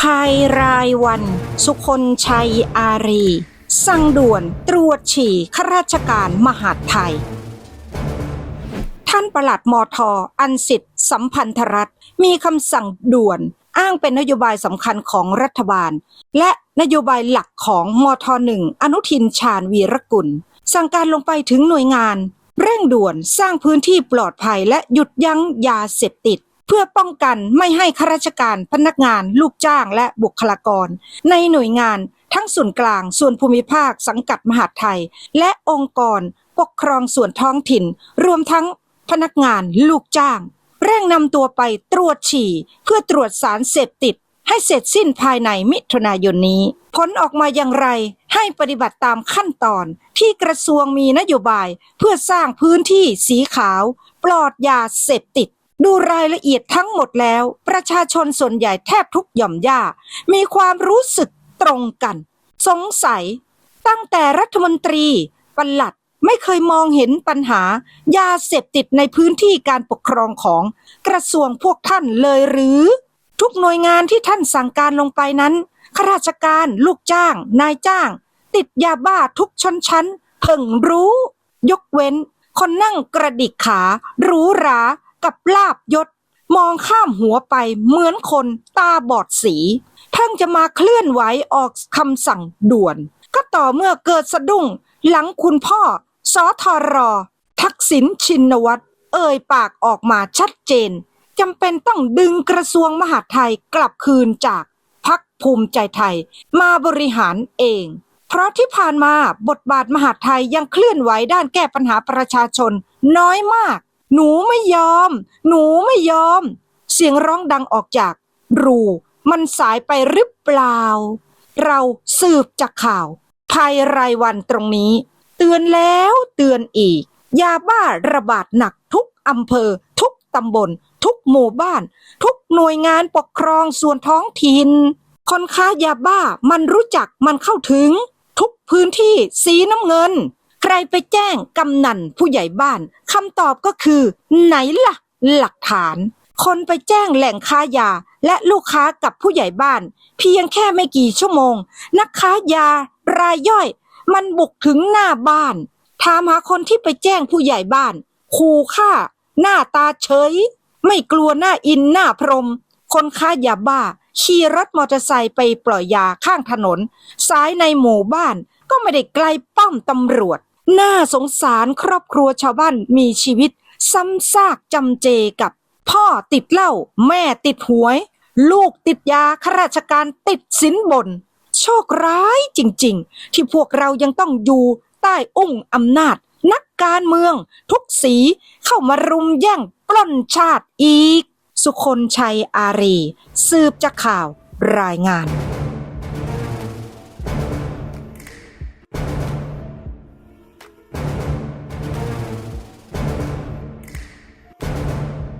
ภายรายวัน สุคนชัยอารี สั่งด่วนตรวจฉี่ข้าราชการมหาดไทย ท่านประหลัดมทอันสิทธิ์สัมพันธรัฐมีคำสั่งด่วนอ้างเป็นนโยบายสำคัญของรัฐบาล และนโยบายหลักของมทหนึ่งอนุทินชาญวีรกุล สั่งการลงไปถึงหน่วยงาน เร่งด่วนสร้างพื้นที่ปลอดภัยและหยุดยั้งยาเสพติด เพื่อป้องกันไม่ให้ข้าราชการพนักงาน ลูกจ้างและบุคลากร ในหน่วยงานทั้งส่วนกลางส่วนภูมิภาคสังกัดมหาดไทย และองค์กร ปกครองส่วนท้องถิ่น รวมทั้งพนักงานลูกจ้าง เร่งนำตัวไปตรวจฉี่ เพื่อตรวจสารเสพติด ให้เสร็จสิ้นภายในมิถุนายนนี้ ผลออกมาอย่างไรให้ปฏิบัติตามขั้นตอนที่กระทรวงมีนโยบายเพื่อสร้างพื้นที่สีขาว ปลอดยาเสพติด ดูรายละเอียดทั้งหมดแล้ว ประชาชนส่วนใหญ่แทบทุกหย่อมย่า มีความรู้สึกตรงกัน สงสัย ตั้งแต่รัฐมนตรีปลัดไม่เคยมองเห็นปัญหา ยาเสพติดในพื้นที่การปกครองของกระทรวงพวกท่านเลยหรือ ทุกหน่วยงานที่ท่านสั่งการลงไปนั้นข้าราชการลูกจ้าง นายจ้าง ติดยาบ้าทุกชนชั้นเพิ่งรู้ ยกเว้น คนนั่งกระดิกขาหรูหรา กับลาบยศ มองข้ามหัวไปเหมือนคนตาบอดสีเพิ่งจะมาเคลื่อนไหวออกคำสั่งด่วน ก็ต่อเมื่อเกิดสะดุ้ง หลังคุณพ่อสอทอรอ ทักษิณชินวัตร เอ่ยปากออกมาชัดเจนจำเป็นต้องดึงกระทรวงมหาดไทยกลับคืนจากพักภูมิใจไทย มาบริหารเอง เพราะที่ผ่านมาบทบาทมหาดไทยยังเคลื่อนไหวด้านแก้ปัญหาประชาชนน้อยมาก หนูไม่ยอม หนูไม่ยอม เสียงร้องดังออกจาก รู มันสายไปหรือเปล่า เราสืบจากข่าวภัยรายวันตรงนี้ เตือนแล้วเตือนอีก ยาบ้าระบาดหนักทุกอำเภอ ทุกตำบล ทุกหมู่บ้าน ทุกหน่วยงานปกครองส่วนท้องถิ่นคนค้ายาบ้ามันรู้จักมันเข้าถึง ทุกพื้นที่สีน้ำเงิน ใครไปแจ้งกำนันผู้ใหญ่บ้านคำตอบก็คือ ไหนล่ะ หลักฐาน คนไปแจ้งแหล่งค้ายา และลูกค้ากับผู้ใหญ่บ้าน เพียงแค่ไม่กี่ชั่วโมง นักค้ายารายย่อย มันบุกถึงหน้าบ้าน ถามหาคนที่ไปแจ้งผู้ใหญ่บ้านขู่ฆ่า หน้าตาเฉย ไม่กลัวหน้าอินหน้าพรม คนค้ายาบ้าขี่รถมอเตอร์ไซค์ไปปล่อยยาข้างถนน สายในหมู่บ้านก็ไม่ได้ไกลป้อมตำรวจ น่าสงสารครอบครัวชาวบ้านมีชีวิต ซ้ำซากจำเจกับ พ่อติดเหล้าแม่ติดหวย ลูกติดยาข้าราชการติดสินบน โชคร้ายจริง ๆ ที่พวกเรายังต้องอยู่ใต้อุ้งอำนาจ นักการเมือง ทุกสีเข้ามารุมแย่งปล้นชาติอีก สุคนชัยอารี สืบจากข่าวรายงาน